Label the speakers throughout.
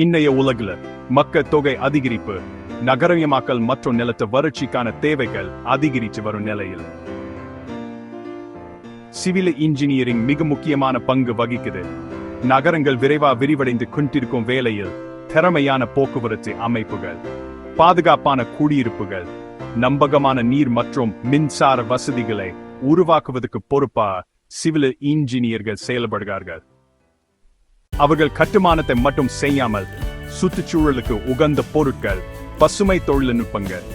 Speaker 1: இன்னைய உலகில் மக்கள் தொகை அதிகரிப்பு நகரமயமாக்கல் மற்றும் நிலத்த வறட்சிக்கான தேவைகள் அதிகரித்து வரும் நிலையில். சிவில் இன்ஜினியரிங் மிக முக்கியமான பங்கு வகிக்குது. நகரங்கள் விரைவா விரிவடைந்து கொண்டிருக்கும் வேளையில் திறமையான போக்குவரத்து அமைப்புகள் பாதுகாப்பான குடியிருப்புகள் நம்பகமான நீர் மற்றும் மின்சார வசதிகளை உருவாக்குவதற்கு பொறுப்பா சிவில் இன்ஜினியர்கள் செயல்படுகிறார்கள். அவர்கள் கட்டுமானத்தை மட்டும் செய்யாமல் சுற்றுச்சூழலுக்கு உகந்த பொருட்கள் பசுமை தொழில்நுட்பங்கள்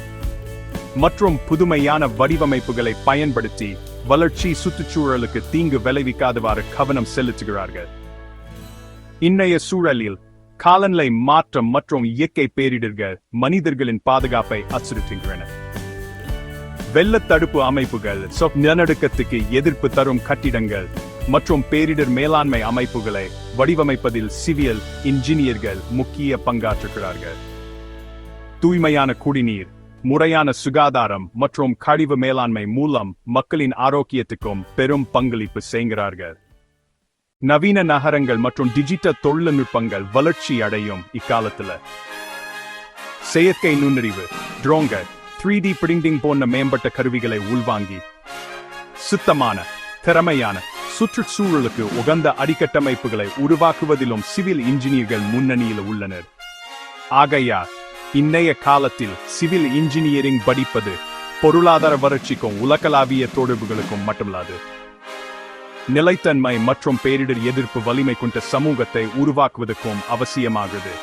Speaker 1: மற்றும் புதுமையான வடிவமைப்புகளை பயன்படுத்தி வளர்ச்சி சுற்றுச்சூழலுக்கு தீங்கு விளைவிக்காதவாறு கவனம் செலுத்துகிறார்கள். இன்றைய சூழலில் காலநிலை மாற்றம் மற்றும் இயற்கை பேரிடர்கள் மனிதர்களின் பாதுகாப்பை அச்சுறுத்துகின்றன. வெள்ள தடுப்பு அமைப்புகள் நிலநடுக்கத்துக்கு எதிர்ப்பு தரும் கட்டிடங்கள் மற்றும் பேரிடர் மேலாண்மை அமைப்புகளை வடிவமைப்பதில் சிவியல் இன்ஜினியர்கள் முக்கிய பங்காற்றுகிறார்கள். தூய்மையான குடிநீர் முறையான சுகாதாரம் மற்றும் கழிவு மேலாண்மை மூலம் மக்களின் ஆரோக்கியத்துக்கும் பெரும் பங்களிப்பு செய்கிறார்கள். நவீன நகரங்கள் மற்றும் டிஜிட்டல் தொழில்நுட்பங்கள் வளர்ச்சி அடையும் இக்காலத்துல. செயற்கை நுண்ணறிவு ட்ரோங்கர் த்ரீ டி பிரிண்டிங் போன்ற மேம்பட்ட கருவிகளை உள்வாங்கி சுத்தமான திறமையான சுற்றுச்சூழலுக்கு உகந்த அடிக்கட்டமைப்புகளை உருவாக்குவதிலும் சிவில் இன்ஜினியர்கள் முன்னணியில் உள்ளனர். ஆகையா இன்றைய காலத்தில் சிவில் இன்ஜினியரிங் படிப்பது பொருளாதார வறட்சிக்கும் உலகளாவிய தொடர்புகளுக்கும் மட்டுமல்லாது நிலைத்தன்மை மற்றும் பேரிடர் எதிர்ப்பு வலிமை கொண்ட சமூகத்தை உருவாக்குவதற்கும் அவசியமாகிறது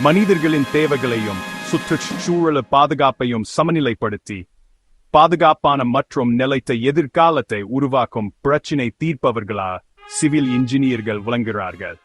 Speaker 1: மனிதர்களின் தேவைகளையும் சுற்றுச்சூழல் பாதுகாப்பையும் சமநிலைப்படுத்தி பாதுகாப்பான மற்றும் நிலைத்த எதிர்காலத்தை உருவாக்கும் பிரச்சினை தீர்ப்பவர்களா சிவில் இன்ஜினியர்கள் விளங்குகிறார்கள்.